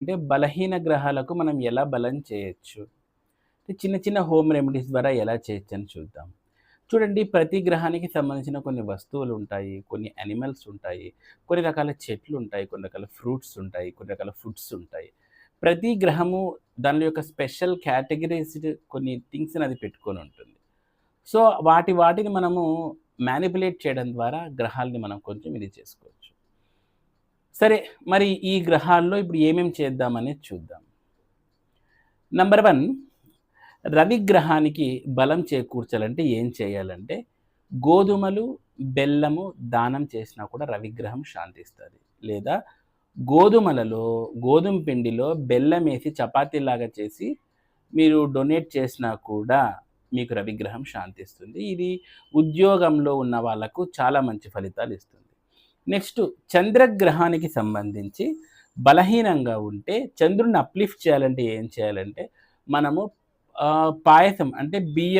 అంటే బలహీన గ్రహాలకు మనం ఎలా బలం చేయొచ్చు? చిన్న చిన్న హోమ్ రెమెడీస్ ద్వారా ఎలా చేయొచ్చు అని చూద్దాం. చూడండి ప్రతి గ్రహానికి సంబంధించిన కొన్ని వస్తువులు ఉంటాయి కొన్ని అనిమల్స్ ఉంటాయి కొన్ని రకాల చెట్లు ఉంటాయి కొన్ని రకాల ఫ్రూట్స్ ఉంటాయి కొన్ని రకాల ఫుడ్స్ ఉంటాయి. ప్రతి గ్రహము దాని యొక్క స్పెషల్ కేటగిరీస్డ్ కొన్ని థింగ్స్ని అది పెట్టుకొని ఉంటుంది. సో వాటి వాటిని మనము మ్యానిపులేట్ చేయడం ద్వారా గ్రహాలని మనం కొంచెం ఇది చేసుకోవచ్చు. సరే మరి ఈ గ్రహాల్లో ఇప్పుడు ఏమేమి చేద్దామనేది చూద్దాం. నంబర్ వన్ రవి గ్రహానికి బలం చేకూర్చాలంటే ఏం చేయాలంటే గోధుమలు బెల్లము దానం చేసినా కూడా రవిగ్రహం శాంతిస్తుంది. లేదా గోధుమలలో గోధుమ పిండిలో బెల్లం వేసి చపాతీలాగా చేసి మీరు డొనేట్ చేసినా కూడా మీకు రవిగ్రహం శాంతిస్తుంది. ఇది ఉద్యోగంలో ఉన్న వాళ్ళకు చాలా మంచి ఫలితాలు ఇస్తుంది. నెక్స్ట్ చంద్రగ్రహానికి సంబంధించి బలహీనంగా ఉంటే చంద్రుడిని అప్లిఫ్ట్ చేయాలంటే ఏం చేయాలంటే మనము పాయసం అంటే బియ్యం